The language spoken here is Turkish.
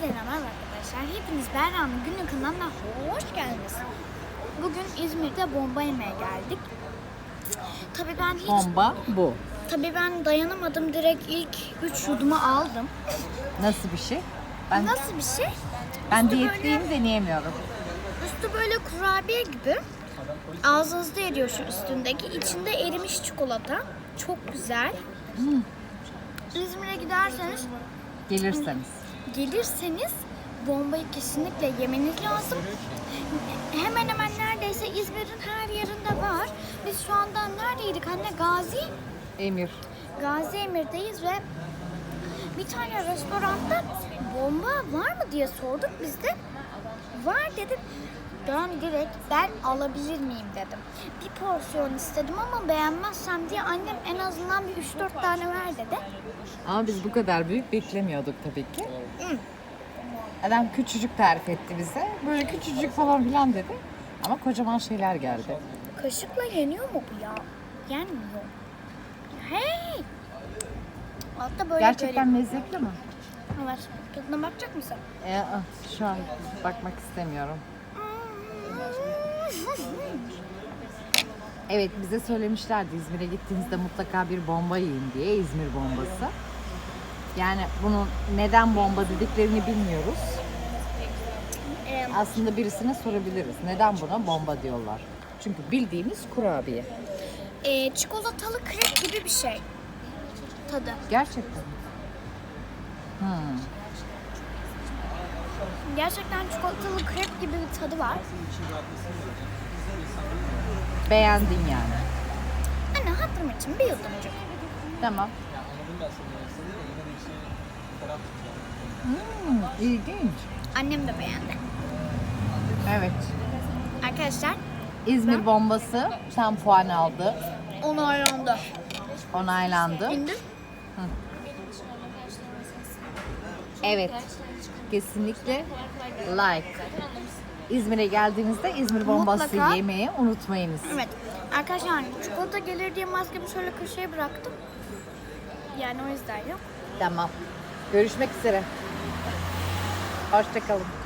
Hepinize merhaba arkadaşlar. Hepiniz Berra'nın günlük kanalına hoş geldiniz. Bugün İzmir'de bomba yemeye geldik. Tabii ben hiç, Bomba bu. tabii ben dayanamadım. Direkt ilk 3 yudumu aldım. Nasıl bir şey? Ben Nasıl bir şey? ben Üstü diyetliyim deneyemiyorum. Üstü böyle kurabiye gibi. Ağzınızda eriyor şu üstündeki. İçinde erimiş çikolata. Çok güzel. İzmir'e giderseniz Gelirseniz. Gelirseniz bombayı kesinlikle yemeniz lazım. Hemen hemen neredeyse İzmir'in her yerinde var. Biz şu anda neredeydik anne? Gazi. Emir. Gazi Emir'deyiz ve bir tane restoranda bomba var mı diye sorduk biz de. Var dedim. Ben direkt ben alabilir miyim dedim. Bir porsiyon istedim ama beğenmezsem diye annem en azından bir 3-4 tane ver dedi. Ama biz bu kadar büyük beklemiyorduk tabii ki. Adam küçücük tarif etti bize. Böyle küçücük falan filan dedi. Ama kocaman şeyler geldi. Kaşıkla yeniyor mu bu ya? Yenmiyor. Hey! Altta böyle Gerçekten lezzetli mi? böyle. Var. Tadına bakacak mısın? Ee, ah, şu an bakmak istemiyorum. Evet bize söylemişlerdi İzmir'e gittiğinizde mutlaka bir bomba yiyin diye İzmir bombası. Yani bunun neden bomba dediklerini bilmiyoruz. Ee, Aslında birisine sorabiliriz. Neden buna bomba diyorlar? Çünkü bildiğimiz kurabiye. e, çikolatalı krep gibi bir şey. Tadı. Gerçekten. mi? Hmm. Gerçekten çikolatalı krep gibi bir tadı var. Beğendin yani. Anne hatırım için bir yudumcuk. Tamam. Hmm, ilginç. Annem de beğendi. Evet. Arkadaşlar İzmir bombası tam puan aldı. onu ayrandı. Onaylandı. İndir. Evet. Kesinlikle like. İzmir'e geldiğinizde İzmir bombası Mutlaka. yemeyi unutmayınız. Evet. Arkadaşlar çikolata gelir diye maskemi şöyle köşeye bıraktım. Yani o yüzden yok. Tamam. Görüşmek üzere. Hoşçakalın.